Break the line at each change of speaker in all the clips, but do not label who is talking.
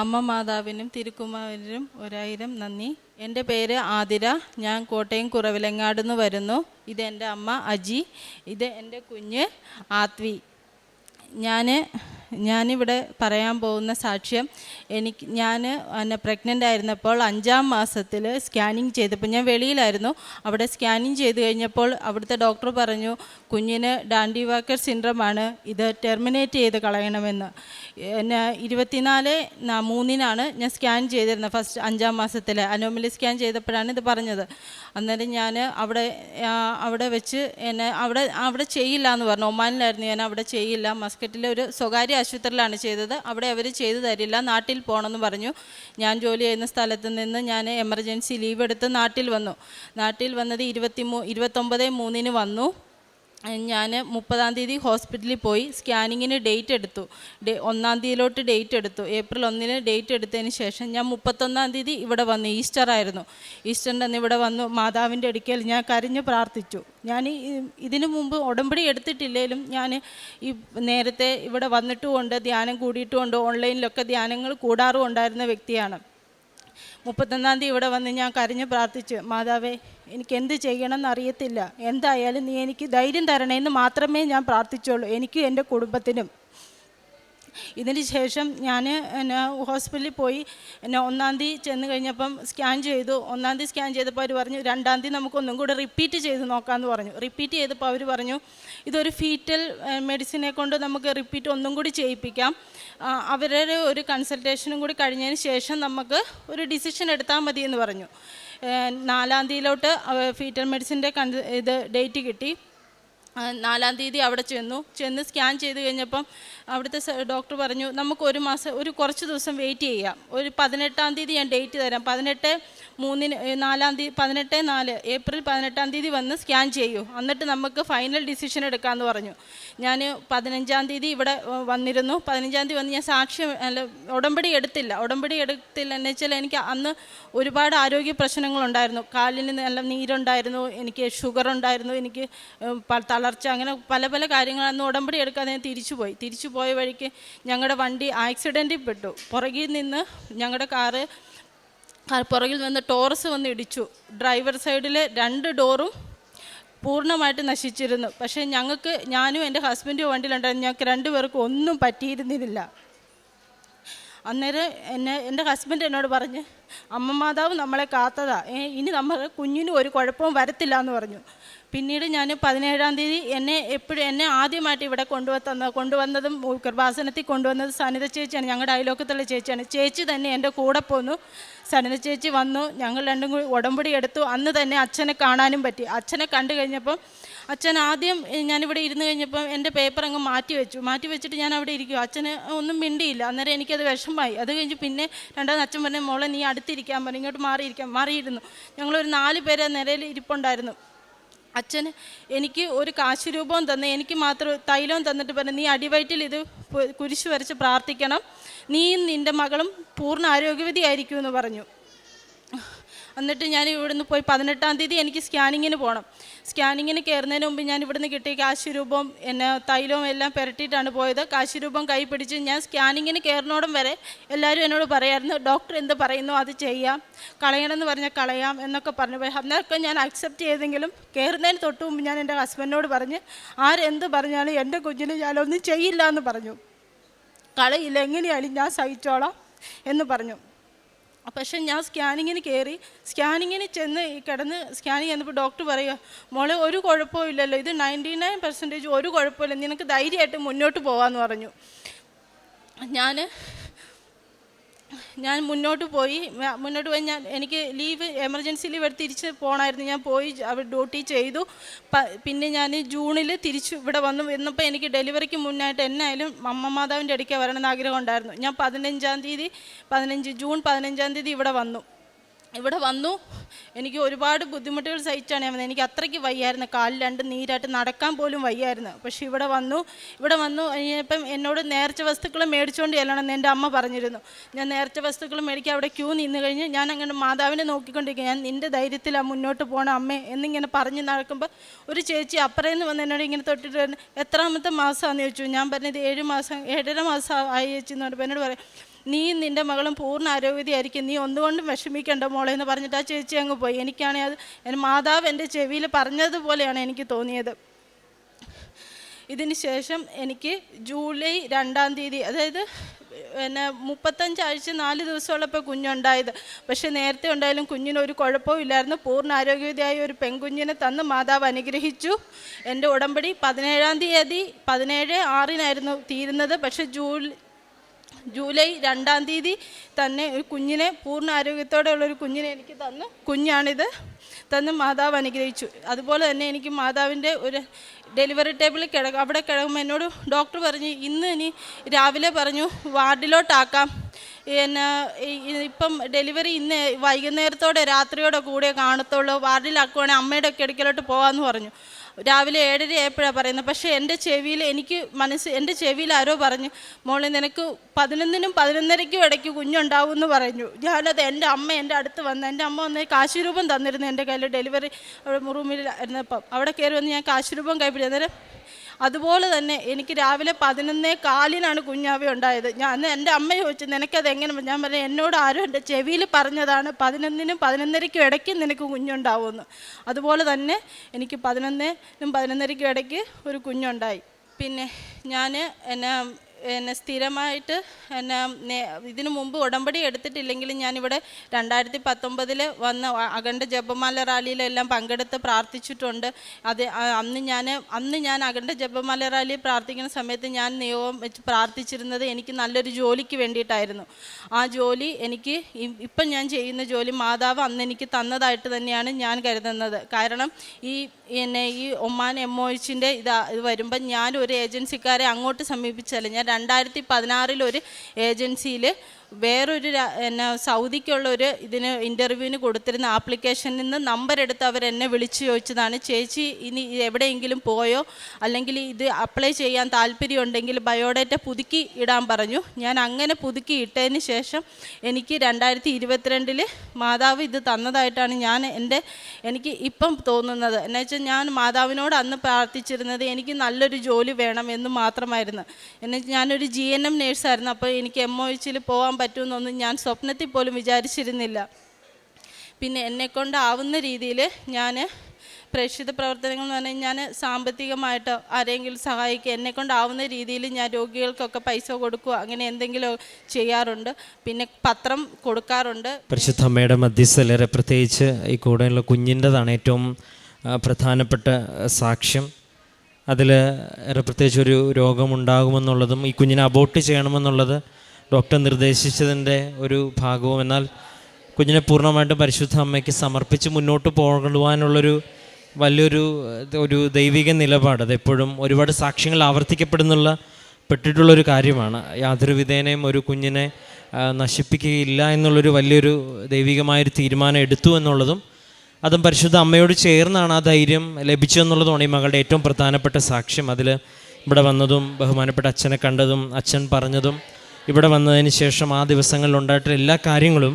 അമ്മ മാതാവിനും തിരുക്കുമാരനും ഒരായിരം നന്ദി. എന്റെ പേര് ആതിര. ഞാൻ കോട്ടയം കുറവിലങ്ങാട് നിന്ന് വരുന്നു. ഇത് എന്റെ അമ്മ അജി. ഇത് എന്റെ കുഞ്ഞ് ആത്വി. ഞാൻ ഞാനിവിടെ പറയാൻ പോകുന്ന സാക്ഷ്യം എനിക്ക് ഞാൻ എന്നെ പ്രഗ്നന്റ് ആയിരുന്നപ്പോൾ അഞ്ചാം മാസത്തിൽ സ്കാനിങ് ചെയ്തപ്പോൾ ഞാൻ വെളിയിലായിരുന്നു. അവിടെ സ്കാനിങ് ചെയ്ത് കഴിഞ്ഞപ്പോൾ അവിടുത്തെ ഡോക്ടർ പറഞ്ഞു കുഞ്ഞിന് ഡാൻഡി വാക്കർ സിൻഡ്രമാണ് ഇത് ടെർമിനേറ്റ് ചെയ്ത് കളയണമെന്ന്. എന്നെ ഇരുപത്തിനാല് മൂന്നിനാണ് ഞാൻ സ്കാൻ ചെയ്തിരുന്നത് ഫസ്റ്റ് അഞ്ചാം മാസത്തിൽ. അനോമലി സ്കാൻ ചെയ്തപ്പോഴാണ് ഇത് പറഞ്ഞത്. അന്നേരം ഞാൻ അവിടെ അവിടെ വെച്ച് എന്നെ അവിടെ അവിടെ ചെയ്യില്ല എന്ന് പറഞ്ഞു. ഒമാനിലായിരുന്നു ഞാൻ അവിടെ ചെയ്യില്ല. മസ്കറ്റിലെ ഒരു സ്വകാര്യ ആശുപത്രിയിലാണ് ചെയ്തത്. അവിടെ അവർ ചെയ്തു തരില്ല. നാട്ടിൽ പോകണമെന്ന് പറഞ്ഞു. ഞാൻ ജോലി ചെയ്യുന്ന സ്ഥലത്ത് നിന്ന് ഞാൻ എമർജൻസി ലീവ് എടുത്ത് നാട്ടിൽ വന്നു. നാട്ടിൽ വന്നത് ഇരുപത്തി മൂ ഇരുപത്തൊമ്പത് മൂന്നിന് വന്നു. ഞാൻ മുപ്പതാം തീയതി ഹോസ്പിറ്റലിൽ പോയി സ്കാനിങ്ങിന് ഡേറ്റ് എടുത്തു. ഡേ ഒന്നാം തീയതിയിലോട്ട് ഡേറ്റ് എടുത്തു. ഏപ്രിൽ ഒന്നിന് ഡേറ്റ് എടുത്തതിന് ശേഷം ഞാൻ മുപ്പത്തൊന്നാം തീയതി ഇവിടെ വന്നു. ഈസ്റ്റർ ആയിരുന്നു. ഈസ്റ്ററിന്റെ അന്ന് ഇവിടെ വന്നു. മാതാവിന്റെ അടുക്കൽ ഞാൻ കരഞ്ഞു പ്രാർത്ഥിച്ചു. ഞാൻ ഇതിനു മുമ്പ് ഉടമ്പടി എടുത്തിട്ടില്ലെങ്കിലും ഞാൻ ഈ നേരത്തെ ഇവിടെ വന്നിട്ടുമുണ്ട് ധ്യാനം കൂടിയിട്ടുമുണ്ട് ഓൺലൈനിലൊക്കെ ധ്യാനങ്ങൾ കൂടാറും ഉണ്ടായിരുന്ന വ്യക്തിയാണ്. മുപ്പത്തൊന്നാം തീയതി ഇവിടെ വന്ന് ഞാൻ കരഞ്ഞ് പ്രാർത്ഥിച്ചു മാതാവേ എനിക്ക് എന്ത് ചെയ്യണമെന്ന് എന്നറിയത്തില്ല എന്തായാലും നീ എനിക്ക് ധൈര്യം തരണേന്ന് മാത്രമേ ഞാൻ പ്രാർത്ഥിച്ചുള്ളൂ. എനിക്കും എന്റെ കുടുംബത്തിനും ഇതിന് ശേഷം ഞാൻ എന്നെ ഹോസ്പിറ്റലിൽ പോയി എന്നെ ഒന്നാം തീയതി ചെന്ന് കഴിഞ്ഞപ്പം സ്കാൻ ചെയ്തു. ഒന്നാം തീയതി സ്കാൻ ചെയ്തപ്പോൾ അവർ പറഞ്ഞു രണ്ടാം തീയതി നമുക്കൊന്നും കൂടെ റിപ്പീറ്റ് ചെയ്ത് നോക്കാമെന്ന് പറഞ്ഞു. റിപ്പീറ്റ് ചെയ്തപ്പോൾ അവർ പറഞ്ഞു ഇതൊരു ഫീറ്റൽ മെഡിസിനെ കൊണ്ട് നമുക്ക് റിപ്പീറ്റ് ഒന്നും കൂടി ചെയ്യിപ്പിക്കാം. അവരുടെ ഒരു കൺസൾട്ടേഷനും കൂടി കഴിഞ്ഞതിന് ശേഷം നമുക്ക് ഒരു ഡിസിഷൻ എടുത്താൽ മതി എന്ന് പറഞ്ഞു നാലാം തീയതിയിലോട്ട് ഫീറ്റൽ മെഡിസിന്റെ കൺ ഇത് ഡേറ്റ് കിട്ടി. നാലാം തീയതി അവിടെ ചെന്നു. ചെന്ന് സ്കാൻ ചെയ്ത് കഴിഞ്ഞപ്പം അവിടുത്തെ ഡോക്ടർ പറഞ്ഞു നമുക്ക് ഒരു മാസം ഒരു കുറച്ച് ദിവസം വെയിറ്റ് ചെയ്യാം. ഒരു പതിനെട്ടാം തീയതി ഞാൻ ഡേറ്റ് തരാം. പതിനെട്ട് മൂന്നിന് നാലാം തീയതി പതിനെട്ട് നാല് ഏപ്രിൽ പതിനെട്ടാം തീയതി വന്ന് സ്കാൻ ചെയ്യൂ. എന്നിട്ട് നമുക്ക് ഫൈനൽ ഡിസിഷൻ എടുക്കാമെന്ന് പറഞ്ഞു. ഞാൻ പതിനഞ്ചാം തീയതി ഇവിടെ വന്നിരുന്നു. പതിനഞ്ചാം തീയതി വന്ന് ഞാൻ സാക്ഷ്യം അല്ല ഉടമ്പടി എടുത്തില്ല. ഉടമ്പടി എടുത്തില്ല. എന്ന് വെച്ചാൽ എനിക്ക് അന്ന് ഒരുപാട് ആരോഗ്യ പ്രശ്നങ്ങളുണ്ടായിരുന്നു. കാലിന് നല്ല നീരുണ്ടായിരുന്നു. എനിക്ക് ഷുഗർ ഉണ്ടായിരുന്നു എനിക്ക് തളർച്ച അങ്ങനെ പല പല കാര്യങ്ങൾ അന്ന് ഉടമ്പടി എടുക്കാതെ തിരിച്ചു പോയി തിരിച്ചു പോയ വഴിക്ക് ഞങ്ങളുടെ വണ്ടി ആക്സിഡന്റിൽ പെട്ടു. പുറകിൽ നിന്ന് ഞങ്ങളുടെ കാറ് പുറകിൽ നിന്ന് ടോറസ് വന്ന് ഇടിച്ചു. ഡ്രൈവർ സൈഡിലെ രണ്ട് ഡോറും പൂർണമായിട്ട് നശിച്ചിരുന്നു. പക്ഷേ ഞങ്ങൾക്ക് ഞാനും എന്റെ ഹസ്ബൻഡും വണ്ടിയിലുണ്ടായിരുന്നു. ഞങ്ങൾക്ക് രണ്ടുപേർക്കും ഒന്നും പറ്റിയിരുന്നില്ല. അന്നേരം എന്നെ എന്റെ ഹസ്ബൻഡ് എന്നോട് പറഞ്ഞ് അമ്മ മാതാവ് നമ്മളെ കാത്തതാ. ഇനി നമ്മൾ കുഞ്ഞിനും ഒരു കുഴപ്പവും വരത്തില്ല എന്ന് പറഞ്ഞു. പിന്നീട് ഞാൻ പതിനേഴാം തീയതി എന്നെ എപ്പോഴും എന്നെ ആദ്യമായിട്ട് ഇവിടെ കൊണ്ടുവന്ന കൊണ്ടുവന്നതും കൃപാസനത്തിൽ കൊണ്ടുവന്നത് സനിത ചേച്ചിയാണ്. ഞങ്ങളുടെ അയലോക്കത്തുള്ള ചേച്ചിയാണ്. ചേച്ചി തന്നെ എന്റെ കൂടെ പോന്നു. സനിത ചേച്ചി വന്നു. ഞങ്ങൾ രണ്ടും കൂടി ഉടമ്പടി എടുത്തു. അന്ന് തന്നെ അച്ഛനെ കാണാനും പറ്റി. അച്ഛനെ കണ്ടു കഴിഞ്ഞപ്പം അച്ഛൻ ആദ്യം ഞാനിവിടെ ഇരുന്ന് കഴിഞ്ഞപ്പം എന്റെ പേപ്പർ അങ്ങ് മാറ്റി വെച്ചു. മാറ്റി വെച്ചിട്ട് ഞാൻ അവിടെ ഇരിക്കും അച്ഛന് ഒന്നും മിണ്ടിയില്ല. അന്നേരം എനിക്കത് വിഷമമായി അത് കഴിഞ്ഞ് പിന്നെ രണ്ടാമത് അച്ഛൻ പറഞ്ഞ മോളെ നീ അടുത്തിരിക്കാൻ പറഞ്ഞു ഇങ്ങോട്ട് മാറിയിരിക്കാം മാറിയിരുന്നു. ഞങ്ങളൊരു നാല് പേര് നിലയിൽ ഇരിപ്പുണ്ടായിരുന്നു. അച്ഛന് എനിക്ക് ഒരു കാശ് രൂപവും തന്ന് എനിക്ക് മാത്രം തൈലവും തന്നിട്ട് പറഞ്ഞു നീ അടിവയറ്റിൽ ഇത് കുരിശ് വരച്ച് പ്രാർത്ഥിക്കണം. നീയും നിന്റെ മകളും പൂർണ ആരോഗ്യവതിയായിരിക്കുമെന്ന് പറഞ്ഞു. എന്നിട്ട് ഞാൻ ഇവിടുന്ന് പോയി പതിനെട്ടാം തീയതി എനിക്ക് സ്കാനിങ്ങിന് പോകണം സ്കാനിങ്ങിന് കയറുന്നതിന് മുമ്പ് ഞാൻ ഇവിടുന്ന് കിട്ടിയ കാശ് രൂപം എന്നെ തൈലവും എല്ലാം പുരട്ടിയിട്ടാണ് പോയത്. കാശ് രൂപം കൈ പിടിച്ച് ഞാൻ സ്കാനിങ്ങിന് കയറുന്നോടം വരെ എല്ലാവരും എന്നോട് പറയായിരുന്നു ഡോക്ടർ എന്ത് പറയുന്നു? അത് ചെയ്യാം. കളയണമെന്ന് പറഞ്ഞാൽ കളയാം എന്നൊക്കെ പറഞ്ഞു അന്നൊക്കെ ഞാൻ അക്സെപ്റ്റ് ചെയ്തെങ്കിലും കയറുന്നതിന് തൊട്ട് മുമ്പ് ഞാൻ എന്റെ ഹസ്ബൻഡിനോട് പറഞ്ഞ് ആരെന്ത് പറഞ്ഞാലും എന്റെ കുഞ്ഞിന് ഞാനൊന്നും ചെയ്യില്ല എന്ന് പറഞ്ഞു. കളയില്ല എങ്ങനെയായാലും ഞാൻ സഹിച്ചോളാം എന്ന് പറഞ്ഞു. പക്ഷെ ഞാൻ സ്കാനിങ്ങിന് കയറി സ്കാനിങ്ങിന് ചെന്ന് കിടന്ന് സ്കാനിങ് ചെന്നപ്പോൾ ഡോക്ടർ പറയുക മോളെ ഒരു കുഴപ്പവും ഇല്ലല്ലോ. ഇത് നയന്റി നയൻ പെർസെന്റേജ് ഒരു കുഴപ്പമില്ല നിനക്ക് ധൈര്യമായിട്ട് മുന്നോട്ട് പോകാമെന്ന് പറഞ്ഞു. ഞാൻ ഞാൻ മുന്നോട്ട് പോയി. മുന്നോട്ട് പോയി ഞാൻ എനിക്ക് ലീവ് എമർജൻസി ലീവ് എടുത്ത് തിരിച്ച് പോകണമായിരുന്നു ഞാൻ പോയി അവിടെ ഡ്യൂട്ടി ചെയ്തു. പിന്നെ ഞാൻ ജൂണിൽ തിരിച്ച് ഇവിടെ വന്നു. വന്നപ്പോൾ എനിക്ക് ഡെലിവറിക്ക് മുന്നായിട്ട് എന്നായാലും അമ്മ മാതാവിന്റെ അടുക്കെ വരണമെന്ന് ആഗ്രഹം ഉണ്ടായിരുന്നു. ഞാൻ പതിനഞ്ചാം തീയതി പതിനഞ്ച് ജൂൺ പതിനഞ്ചാം തീയതി ഇവിടെ വന്നു. ഇവിടെ വന്നു. എനിക്ക് ഒരുപാട് ബുദ്ധിമുട്ടുകൾ സഹിച്ചാണ് ഞാൻ വന്നത്. എനിക്ക് അത്രയ്ക്ക് വയ്യായിരുന്നു. കാലിൽ രണ്ട് നീരായിട്ട് നടക്കാൻ പോലും വയ്യായിരുന്നു. പക്ഷേ ഇവിടെ വന്നു. ഇവിടെ വന്നു. കഴിഞ്ഞപ്പം എന്നോട് നേർച്ച വസ്തുക്കൾ മേടിച്ചുകൊണ്ട് ചെല്ലണമെന്ന് എന്റെ അമ്മ പറഞ്ഞിരുന്നു. ഞാൻ നേർച്ച വസ്തുക്കൾ മേടിക്കാൻ അവിടെ ക്യൂ നിന്ന് കഴിഞ്ഞ് ഞാൻ അങ്ങനെ മാതാവിനെ നോക്കിക്കൊണ്ടിരിക്കുക ഞാൻ നിന്റെ ധൈര്യത്തിലാണ് മുന്നോട്ട് പോകണം അമ്മേ എന്നിങ്ങനെ പറഞ്ഞ് നടക്കുമ്പോൾ ഒരു ചേച്ചി അപ്പുറയിൽ നിന്ന് വന്ന് എന്നോട് ഇങ്ങനെ തൊട്ടിട്ട് എത്രാമത്തെ മാസമാണെന്ന് ചോദിച്ചു? ഞാൻ പറഞ്ഞത് ഏഴ് മാസം ഏഴര മാസം ആയി ചേച്ചി എന്ന് പറഞ്ഞപ്പോൾ എന്നോട് പറയും. നീ നിന്റെ മകളും പൂർണ ആരോഗ്യതയായിരിക്കും നീ ഒന്നുകൊണ്ടും വിഷമിക്കേണ്ട മോളെ എന്ന് പറഞ്ഞിട്ട് ആ ചേച്ചി അങ്ങ് പോയി. എനിക്കാണെങ്കിൽ അത് എന്റെ മാതാവ് എന്റെ ചെവിയിൽ പറഞ്ഞതുപോലെയാണ് എനിക്ക് തോന്നിയത്. ഇതിന് ശേഷം എനിക്ക് ജൂലൈ രണ്ടാം തീയതി അതായത് പിന്നെ മുപ്പത്തഞ്ചാഴ്ച നാല് ദിവസമുള്ളപ്പോൾ കുഞ്ഞുണ്ടായത്. പക്ഷേ നേരത്തെ ഉണ്ടായാലും കുഞ്ഞിന് ഒരു കുഴപ്പവും ഇല്ലായിരുന്നു. പൂർണ ആരോഗ്യതയായ ഒരു പെൺകുഞ്ഞിനെ തന്ന് മാതാവ് അനുഗ്രഹിച്ചു. എന്റെ ഉടമ്പടി പതിനേഴാം തീയതി പതിനേഴ് ആറിനായിരുന്നു തീരുന്നത്. പക്ഷേ ജൂലൈ ജൂലൈ രണ്ടാം തീയതി തന്നെ ഒരു കുഞ്ഞിനെ പൂർണ ആരോഗ്യത്തോടെ ഉള്ള ഒരു കുഞ്ഞിനെ എനിക്ക് തന്നു. കുഞ്ഞാണിത്. തന്ന് മാതാവ് അനുഗ്രഹിച്ചു. അതുപോലെ തന്നെ എനിക്ക് മാതാവിന്റെ ഒരു ഡെലിവറി ടേബിളിൽ കിട അവിടെ കിടക്കുമ്പോൾ എന്നോട് ഡോക്ടർ പറഞ്ഞു ഇന്ന് ഇനി രാവിലെ പറഞ്ഞു വാർഡിലോട്ടാക്കാം. പിന്നെ ഇപ്പം ഡെലിവറി ഇന്ന് വൈകുന്നേരത്തോടെ രാത്രിയോടെ കൂടെ കാണത്തുള്ളൂ. വാർഡിലാക്കുവാണെങ്കിൽ അമ്മയുടെ ഒക്കെ ഇടയ്ക്കലോട്ട് പോകാമെന്ന് പറഞ്ഞു. രാവിലെ ഏഴര ആയപ്പോഴാണ് പറയുന്നത്. പക്ഷേ എന്റെ ചെവിയിൽ എനിക്ക് മനസ്സ് എന്റെ ചെവിയിൽ ആരോ പറഞ്ഞു മോളെ നിനക്ക് പതിനൊന്നിനും പതിനൊന്നരയ്ക്കും ഇടയ്ക്ക് കുഞ്ഞുണ്ടാവും എന്ന് പറഞ്ഞു. ഞാനത് എന്റെ അമ്മ എന്റെ അടുത്ത് വന്ന് എന്റെ അമ്മ വന്ന് കാശുരൂപം തന്നിരുന്നു എന്റെ കയ്യിൽ ഡെലിവറി അവിടെ റൂമിൽ ഇരുന്നപ്പം അവിടെ കയറി വന്ന് ഞാൻ കാശുരൂപം കൈപ്പിടി. അന്നേരം അതുപോലെ തന്നെ എനിക്ക് രാവിലെ പതിനൊന്നേ കാലിനാണ് കുഞ്ഞാവി ഉണ്ടായത്. ഞാൻ എന്റെ അമ്മ ചോദിച്ചു നിനക്കത് എങ്ങനെ ഞാൻ പറഞ്ഞു എന്നോട് ആരും എന്റെ ചെവിയിൽ പറഞ്ഞതാണ് പതിനൊന്നിനും പതിനൊന്നരയ്ക്കും ഇടയ്ക്ക് നിനക്ക് കുഞ്ഞുണ്ടാവുമെന്ന്. അതുപോലെ തന്നെ എനിക്ക് പതിനൊന്നിനും പതിനൊന്നരയ്ക്കും ഇടയ്ക്ക് ഒരു കുഞ്ഞുണ്ടായി. പിന്നെ ഞാൻ എന്നെ എന്നെ സ്ഥിരമായിട്ട് എന്നെ ഇതിനു മുമ്പ് ഉടമ്പടി എടുത്തിട്ടില്ലെങ്കിലും ഞാനിവിടെ രണ്ടായിരത്തി പത്തൊമ്പതിൽ വന്ന അഖണ്ഡ ജപമാല റാലിയിലെല്ലാം പങ്കെടുത്ത് പ്രാർത്ഥിച്ചിട്ടുണ്ട്. അത് അന്ന് ഞാൻ അന്ന് ഞാൻ അഖണ്ഡ ജപമാല റാലി പ്രാർത്ഥിക്കുന്ന സമയത്ത് ഞാൻ നിയോഗം വെച്ച് പ്രാർത്ഥിച്ചിരുന്നത് എനിക്ക് നല്ലൊരു ജോലിക്ക് വേണ്ടിയിട്ടായിരുന്നു. ആ ജോലി എനിക്ക് ഇപ്പം ഞാൻ ചെയ്യുന്ന ജോലി മാതാവ് അന്ന് എനിക്ക് തന്നതായിട്ട് തന്നെയാണ് ഞാൻ കരുതുന്നത്. കാരണം ഈ എന്നെ ഈ ഒമാൻ എം ഒ എച്ചിന്റെ ഇതാ ഇത് വരുമ്പം ഞാൻ ഒരു ഏജൻസിക്കാരെ അങ്ങോട്ട് സമീപിച്ചല്ല. ഞാൻ രണ്ടായിരത്തി പതിനാറിൽ ഒരു ഏജൻസിയിൽ വേറൊരു എന്നെ സൗദിക്കുള്ള ഒരു ഇതിന് ഇന്റർവ്യൂവിന് കൊടുത്തിരുന്ന ആപ്ലിക്കേഷനിൽ നിന്ന് നമ്പർ എടുത്ത് അവർ എന്നെ വിളിച്ചു ചോദിച്ചതാണ് ചേച്ചി ഇനി എവിടെയെങ്കിലും പോയോ? അല്ലെങ്കിൽ ഇത് അപ്ലൈ ചെയ്യാൻ താല്പര്യമുണ്ടെങ്കിൽ ബയോഡേറ്റ പുതുക്കി ഇടാൻ പറഞ്ഞു. ഞാൻ അങ്ങനെ പുതുക്കി ഇട്ടതിന് ശേഷം എനിക്ക് രണ്ടായിരത്തി ഇരുപത്തിരണ്ടിൽ മാതാവ് ഇത് തന്നതായിട്ടാണ് ഞാൻ എന്റെ എനിക്ക് ഇപ്പം തോന്നുന്നത്. എന്നു വെച്ചാൽ ഞാൻ മാതാവിനോട് അന്ന് പ്രാർത്ഥിച്ചിരുന്നത് എനിക്ക് നല്ലൊരു ജോലി വേണം എന്ന് മാത്രമായിരുന്നു. എന്നു ഞാനൊരു ജി എൻ എം നേഴ്സായിരുന്നു അപ്പോൾ എനിക്ക് എം ഒ എച്ചിൽ പോകാൻ പറ്റുമെന്നൊന്നും ഞാൻ സ്വപ്നത്തിൽ പോലും വിചാരിച്ചിരുന്നില്ല. പിന്നെ എന്നെക്കൊണ്ടാവുന്ന രീതിയിൽ ഞാൻ പ്രേക്ഷിത പ്രവർത്തനങ്ങൾ എന്ന് പറഞ്ഞാൽ ഞാൻ സാമ്പത്തികമായിട്ട് ആരെങ്കിലും സഹായിക്കുക എന്നെക്കൊണ്ടാവുന്ന രീതിയിൽ ഞാൻ രോഗികൾക്കൊക്കെ പൈസ കൊടുക്കുക അങ്ങനെ എന്തെങ്കിലും ചെയ്യാറുണ്ട്. പിന്നെ പത്രം കൊടുക്കാറുണ്ട്.
പരിശുദ്ധ അമ്മയുടെ മധ്യസ്ഥലേറെ പ്രത്യേകിച്ച് ഈ കൂടെയുള്ള കുഞ്ഞിന്റെതാണ് ഏറ്റവും പ്രധാനപ്പെട്ട സാക്ഷ്യം. അതിൽ പ്രത്യേകിച്ച് ഒരു രോഗമുണ്ടാകുമെന്നുള്ളതും ഈ കുഞ്ഞിനെ അബോട്ട് ചെയ്യണമെന്നുള്ളത് ഡോക്ടർ നിർദ്ദേശിച്ചതിന്റെ ഒരു ഭാഗവും. എന്നാൽ കുഞ്ഞിനെ പൂർണമായിട്ടും പരിശുദ്ധ അമ്മയ്ക്ക് സമർപ്പിച്ച് മുന്നോട്ട് പോകുവാനുള്ളൊരു വലിയൊരു ഒരു ദൈവിക നിലപാട്. അതെപ്പോഴും ഒരുപാട് സാക്ഷ്യങ്ങൾ ആവർത്തിക്കപ്പെടുന്നുള്ള പെട്ടിട്ടുള്ളൊരു കാര്യമാണ്. യാതൊരു വിധേനയും ഒരു കുഞ്ഞിനെ നശിപ്പിക്കുകയില്ല എന്നുള്ളൊരു വലിയൊരു ദൈവികമായൊരു തീരുമാനം എടുത്തു എന്നുള്ളതും അതും പരിശുദ്ധ അമ്മയോട് ചേർന്നാണ് ആ ധൈര്യം ലഭിച്ചതെന്നുള്ളതുമാണ് ഈ മകളുടെ ഏറ്റവും പ്രധാനപ്പെട്ട സാക്ഷ്യം. അതിൽ ഇവിടെ വന്നതും ബഹുമാനപ്പെട്ട അച്ഛനെ കണ്ടതും അച്ഛൻ പറഞ്ഞതും ഇവിടെ വന്നതിന് ശേഷം ആ ദിവസങ്ങളിൽ ഉണ്ടായിട്ടുള്ള എല്ലാ കാര്യങ്ങളും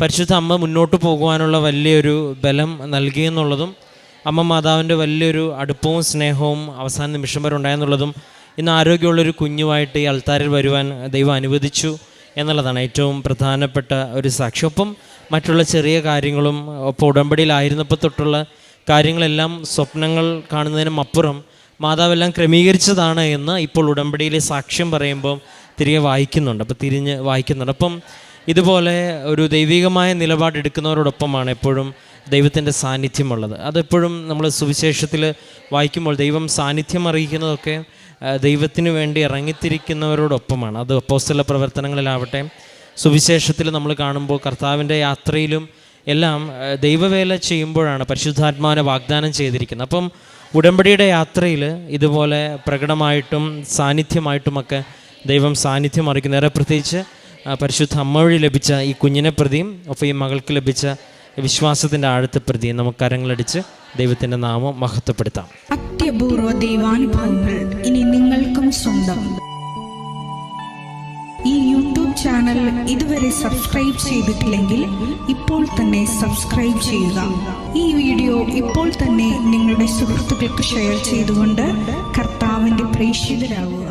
പരിശുദ്ധ അമ്മ മുന്നോട്ട് പോകുവാനുള്ള വലിയൊരു ബലം നൽകിയെന്നുള്ളതും അമ്മ മാതാവിന്റെ വലിയൊരു അടുപ്പവും സ്നേഹവും അവസാന നിമിഷം വരെ ഉണ്ടായെന്നുള്ളതും ഇന്ന് ആരോഗ്യമുള്ളൊരു കുഞ്ഞുമായിട്ട് ഈ അൾത്താരിൽ വരുവാൻ ദൈവം അനുവദിച്ചു എന്നുള്ളതാണ് ഏറ്റവും പ്രധാനപ്പെട്ട ഒരു സാക്ഷി. ഒപ്പം മറ്റുള്ള ചെറിയ കാര്യങ്ങളും ഒപ്പം ഉടമ്പടിയിലായിരുന്നപ്പോൾ തൊട്ടുള്ള കാര്യങ്ങളെല്ലാം സ്വപ്നങ്ങൾ കാണുന്നതിനും അപ്പുറം മാതാവെല്ലാം ക്രമീകരിച്ചതാണ് എന്ന് ഇപ്പോൾ ഉടമ്പടിയിലെ സാക്ഷ്യം പറയുമ്പോൾ തിരികെ വായിക്കുന്നുണ്ട്. അപ്പോൾ തിരിഞ്ഞ് വായിക്കുന്നുണ്ട്. അപ്പം ഇതുപോലെ ഒരു ദൈവികമായ നിലപാടെടുക്കുന്നവരോടൊപ്പമാണ് എപ്പോഴും ദൈവത്തിന്റെ സാന്നിധ്യമുള്ളത്. അതെപ്പോഴും നമ്മൾ സുവിശേഷത്തിൽ വായിക്കുമ്പോൾ ദൈവം സാന്നിധ്യം അറിയിക്കുന്നതൊക്കെ ദൈവത്തിന് വേണ്ടി ഇറങ്ങിത്തിരിക്കുന്നവരോടൊപ്പമാണ്. അത് അപ്പോസ്തല പ്രവർത്തനങ്ങളിലാവട്ടെ സുവിശേഷത്തിൽ നമ്മൾ കാണുമ്പോൾ കർത്താവിന്റെ യാത്രയിലും എല്ലാം ദൈവവേല ചെയ്യുമ്പോഴാണ് പരിശുദ്ധാത്മാവിനെ വാഗ്ദാനം ചെയ്തിരിക്കുന്നത്. അപ്പം ഉടമ്പടിയുടെ യാത്രയിൽ ഇതുപോലെ പ്രകടമായിട്ടും സാന്നിധ്യമായിട്ടുമൊക്കെ ദൈവം സാന്നിധ്യം അറിയിക്കുന്നു ഏറെ പ്രത്യേകിച്ച് പരിശുദ്ധ അമ്മ വഴി ലഭിച്ച ഈ കുഞ്ഞിനെ പ്രതിയും ഒപ്പം ഈ മകൾക്ക് ലഭിച്ച വിശ്വാസത്തിന്റെ ആഴത്തെ പ്രതിയും നമുക്ക് കരങ്ങളടിച്ച് ദൈവത്തിന്റെ നാമം മഹത്വപ്പെടുത്താം.
അത്യപൂർവ ദൈവാനുഭവങ്ങൾ ഇനി നിങ്ങൾക്കും സ്വന്തം. ഈ യൂട്യൂബ് ചാനൽ ഇതുവരെ സബ്സ്ക്രൈബ് ചെയ്തിട്ടില്ലെങ്കിൽ ഇപ്പോൾ തന്നെ സബ്സ്ക്രൈബ് ചെയ്യുക. ഈ വീഡിയോ ഇപ്പോൾ തന്നെ നിങ്ങളുടെ സുഹൃത്തുക്കൾക്ക് ഷെയർ ചെയ്തുകൊണ്ട് കർത്താവിന്റെ പ്രേക്ഷിതരാകുക